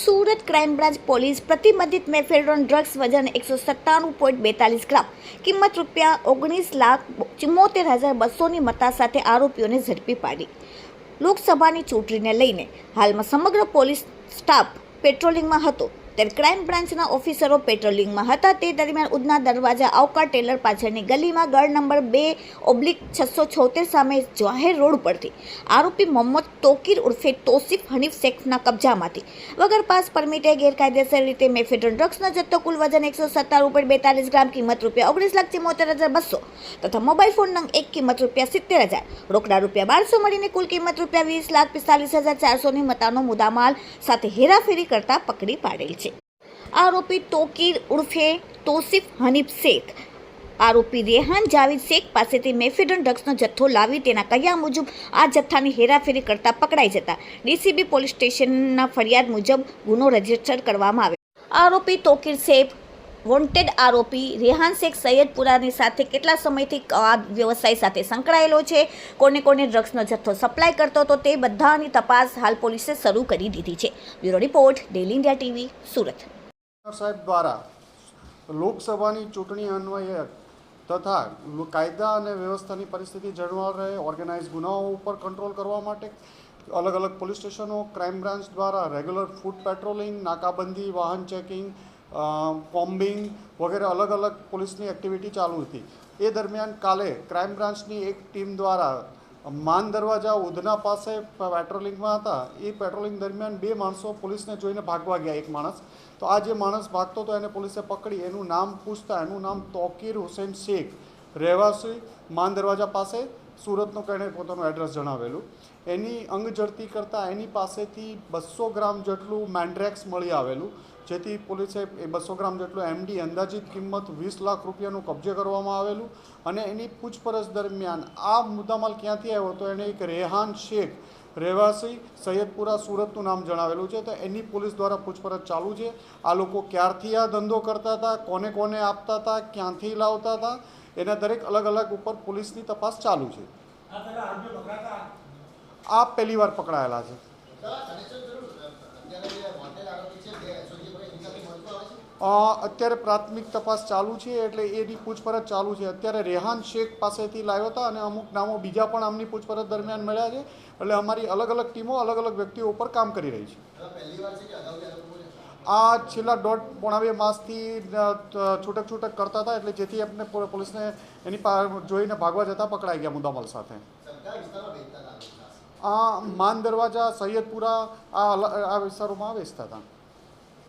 Surat crime branch police પ્રતિબંધિત mephedrone drugs વજન એકસો સત્તાણું પોઈન્ટ બેતાલીસ ગ્રામ, કિંમત રૂપિયા ઓગણીસ લાખ ચુમ્મોતેર હજાર બસોની મતા સાથે આરોપીઓને ઝડપી પાડી. લોકસભાની ચૂંટણીને લઈને હાલમાં સમગ્ર પોલીસ સ્ટાફ પેટ્રોલિંગમાં હતો. ત્યારે ક્રાઇમ બ્રાન્ચના ઓફિસરો પેટ્રોલિંગમાં હતા. તે દરમિયાન ઉધના દરવાજા આવકાર ટેલર પાછળની ગલીમાં ગળ નંબર બે ઓબ્લિક છસો છોતેર સામે જાહેર રોડ પરથી આરોપી મોહમ્મદ તોકીર ઉર્ફે તોસીફ હનીફ શેખના કબજામાંથી વગર પાસ પરમિટે ગેરકાયદેસર રીતે મેફેડ્રોન ડ્રગ્સનો જથ્થો કુલ વજન એકસો સત્તાણું પોઈન્ટ બેતાલીસ ગ્રામ, કિંમત રૂપિયા ઓગણીસ લાખ ચિમોતેર હજાર બસો તથા મોબાઈલ ફોન નંગ એક, કિંમત રૂપિયા સિત્તેર હજાર રોકડા રૂપિયા બારસો મળીને કુલ કિંમત રૂપિયા વીસ લાખ, પિસ્તાલીસ હજાર ચારસોની મતાનો મુદ્દામાલ સાથે હેરાફેરી કરતા પકડી પાડેલ છે. આરોપી તોકીર ઉર્ફે તોસિફ હનીફ શેખ. આરોપી રેહાન જાવેદ શેખ પાસેથી મેફેડન ડ્રગ્સનો જથ્થો લાવી તેના કહ્યા મુજબ આ જથ્થાની હેરાફેરી કરતા પકડાઈ જતા ડીસીબી પોલીસ સ્ટેશનના ફરિયાદ મુજબ ગુનો રજિસ્ટર કરવામાં આવ્યો. આરોપી તોકીર શેખ, વોન્ટેડ આરોપી રેહાન શેખ સૈયદપુરાની સાથે કેટલા સમયથી આ વ્યવસાય સાથે સંકળાયેલો છે, કોને કોને ડ્રગ્સનો જથ્થો સપ્લાય કરતો હતો તે બધાની તપાસ હાલ પોલીસે શરૂ કરી દીધી છે. Bureau report daily India TV, Surat. સાહેબ દ્વારા લોકસભાની ચૂંટણી અન્વયે તથા કાયદા અને વ્યવસ્થાની પરિસ્થિતિ જળવાઈ રહે ઓર્ગેનાઇઝ ગુનાઓ ઉપર કંટ્રોલ કરવા માટે અલગ અલગ પોલીસ સ્ટેશનો ક્રાઇમ બ્રાન્ચ દ્વારા રેગ્યુલર ફૂડ પેટ્રોલિંગ નાકાબંધી, વાહન ચેકિંગ કોમ્બિંગ વગેરે અલગ અલગ પોલીસની એક્ટિવિટી ચાલુ હતી. એ દરમિયાન કાલે ક્રાઇમ બ્રાન્ચની એક ટીમ દ્વારા માન દરવાજા ઉધના પાસે પેટ્રોલિંગમાં હતા. એ પેટ્રોલિંગ દરમિયાન બે માણસો પોલીસને જોઈને ભાગવા ગયા, એક માણસ. તો આ જે માણસ ભાગતો હતો એને પોલીસે પકડી. એનું નામ પૂછતા એનું નામ તોકીર હુસૈન શેખ, રહેવાસી, માન દરવાજા પાસે. સુરતનું કહીને પોતાનું એડ્રેસ જણાવેલું. એની અંગ જડતી કરતાં એની પાસેથી બસો ગ્રામ જેટલું મેન્ડ્રેક્સ મળી આવેલું. જેથી પોલીસે એ બસો ગ્રામ જેટલું એમડી અંદાજિત કિંમત વીસ લાખ રૂપિયાનું કબજે કરવામાં આવેલું અને એની પૂછપરછ દરમિયાન આ મુદ્દામાલ ક્યાંથી આવ્યો તો એણે એક રેહાન શેખ રહેવાસી સૈયદપુરા સુરતનું નામ જણાવેલું છે. તો એની પોલીસ દ્વારા પૂછપરછ ચાલુ છે. આ લોકો ક્યારથી આ ધંધો કરતા હતા કોને કોને આપતા હતા ક્યાંથી લાવતા હતા એના દરેક અલગ અલગ ઉપર પોલીસની તપાસ ચાલુ છે. આ પહેલી વાર પકડાયેલા છે. અત્યારે પ્રાથમિક તપાસ ચાલુ છે એટલે એની પૂછપરછ ચાલુ છે. અત્યારે રેહાન શેખ પાસેથી લાવ્યો હતા અને અમુક નામો બીજા પણ આમની પૂછપરછ દરમિયાન મળ્યા છે. એટલે અમારી અલગ અલગ ટીમો અલગ અલગ વ્યક્તિઓ ઉપર કામ કરી રહી છે. આ છેલ્લા દોઢ પોણા બે માસથી છૂટક છૂટક કરતા હતા એટલે જેથી આપણે પોલીસને એની પા, જોઈને ભાગવા જતાં પકડાઈ ગયા મુદ્દામલ સાથે. આ માન દરવાજા સૈયદપુરા, આ આ વિસ્તારોમાં વેચતા હતા.